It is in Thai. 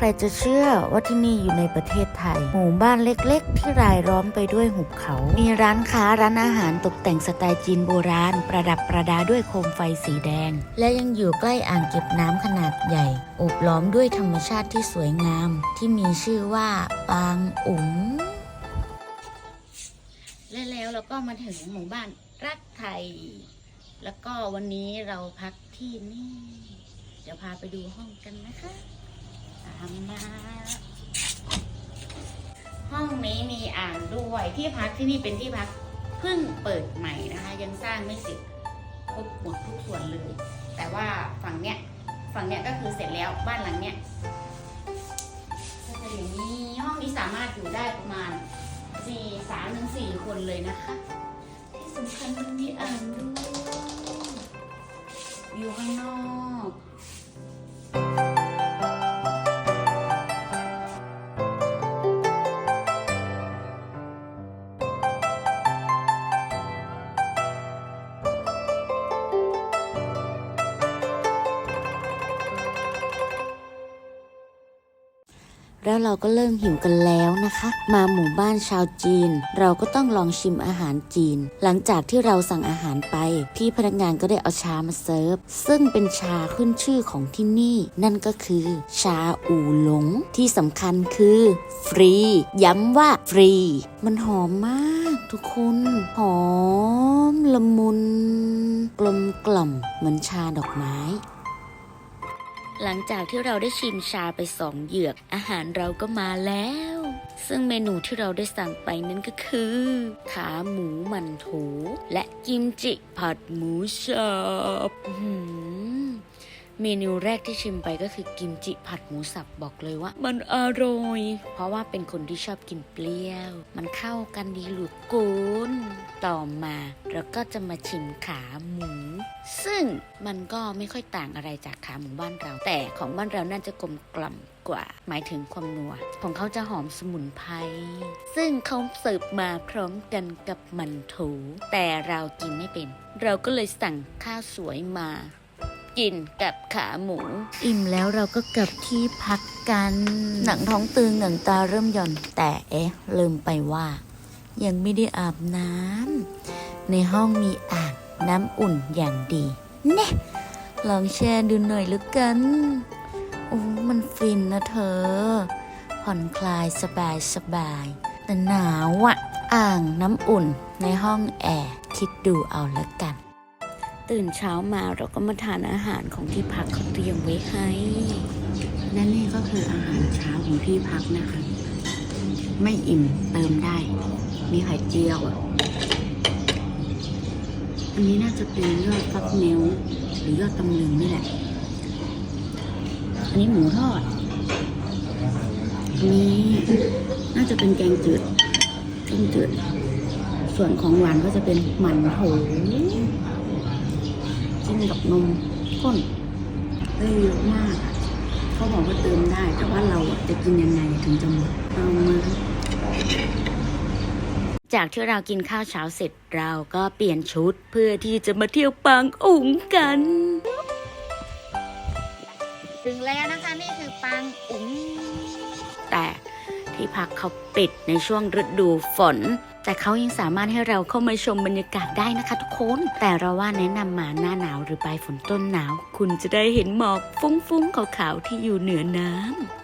ใครจะเชื่อว่าที่นี่อยู่ในประเทศไทย หมู่บ้านเล็กๆ ที่รายล้อมไปด้วยหุบเขา มีร้านค้าร้านอาหารตกแต่งสไตล์จีนโบราณ ประดับประดาด้วยโคมไฟสีแดง และยังอยู่ใกล้อ่างเก็บน้ำขนาดใหญ่โอบล้อมด้วยธรรมชาติที่สวยงาม ที่มีชื่อว่าปางอุ๋งและแล้วเราก็มาถึงหมู่บ้านรักไทย แล้วก็วันนี้เราพักที่นี่ เดี๋ยวพาไปดูห้องกันนะคะามมาห้องนี้มีอ่างด้วยที่พักที่นี่เป็นที่พักเพิ่งเปิดใหม่นะคะ ยังสร้างไม่เสร็จครบหมดทุกส่วนเลย แต่ว่าฝั่งเนี้ยฝั่งเนี้ยก็คือเสร็จแล้วบ้านหลังเนี้ยก็จะอย่างนี้ห้องนี้สามารถอยู่ได้ประมาณสี่สามถึงสี่คนเลยนะคะที่สำคัญมันมีอ่างด้วยวิวข้างนอก แล้วเราก็เริ่มหิวกันแล้วนะคะ มาหมู่บ้านชาวจีน เราก็ต้องลองชิมอาหารจีน หลังจากที่เราสั่งอาหารไป พี่พนักงานก็ได้เอาชามาเซิร์ฟ ซึ่งเป็นชาขึ้นชื่อของที่นี่ นั่นก็คือ ชาอูหลง ที่สำคัญคือ ฟรี ย้ำว่าฟรี มันหอมมากทุกคน หอมละมุน กลมกล่อมเหมือนชาดอกไม้ หลังจากที่เราได้ชิมชาไปสองเหยือก อาหารเราก็มาแล้ว ซึ่งเมนูที่เราได้สั่งไปนั้นก็คือ ขาหมูมันโถและกิมจิผัดหมูสับ เมนูแรกที่ชิมไปก็คือกิมจิผัดหมูสับบอกเลยว่า มันอร่อย เพราะว่าเป็นคนที่ชอบกินเปรี้ยว มันเข้ากันดีหลุดกุนต่อมาเราก็จะมาชิมขาหมู ซึ่งมันก็ไม่ค่อยต่างอะไรจากขาหมูบ้านเรา แต่ของบ้านเราน่าจะกลมกล่อมกว่า หมายถึงความนัว ของเขาจะหอมสมุนไพรซึ่งเขาเสิร์ฟมาพร้อมกันกับมันโถแต่เรากินไม่เป็น เราก็เลยสั่งข้าวสวยมา กินกับขาหมู อิ่มแล้วเราก็กลับที่พักกัน หนังท้องตึงหนังตาเริ่มหย่อนแต่เอ๊ะลืมไปว่า ยังไม่ได้อาบน้ำในห้องมีอ่างน้ำอุ่นอย่างดีเน่ลองแช่ดูหน่อยแล้วกันโอ้มันฟินนะเธอ ผ่อนคลายสบายสบายแต่หนาวอะอ่างน้ำอุ่นในห้องแอร์คิดดูเอาละกัน ตื่นเช้ามาเราก็มาทานอาหารของที่พักเขาเตรียมไว้ให้ และนี่ก็คืออาหารเช้าของที่พักนะคะ ไม่อิ่มเติมได้ มีไข่เจียวอะ อันนี้น่าจะเป็นยอดฟักเมลหรือยอดตำลึงนี่แหละ อันนี้หมูทอดอันนี้น่าจะเป็นแกงจืดแกงจืด ส่วนของหวานก็จะเป็นหมันโถ จิ้มกับนมข้นได้เยอะมากอะเขาบอกว่าเติมได้ แต่ว่าเราอะจะกินยังไงถึงจะหมดเอามาจากที่เรากินข้าวเช้าเสร็จเราก็เปลี่ยนชุดเพื่อที่จะมาเที่ยวปางอุ๋งกัน ถึงแล้วนะคะนี่คือปางอุ๋งแต่ที่พักเขาปิดในช่วงฤดูฝน แต่เขายังสามารถให้เราเข้ามาชมบรรยากาศได้นะคะทุกคน แต่เราว่าแนะนำมาหน้าหนาวหรือปลายฝนต้นหนาว คุณจะได้เห็นหมอกฟุ้งๆขาวๆที่อยู่เหนือน้ำ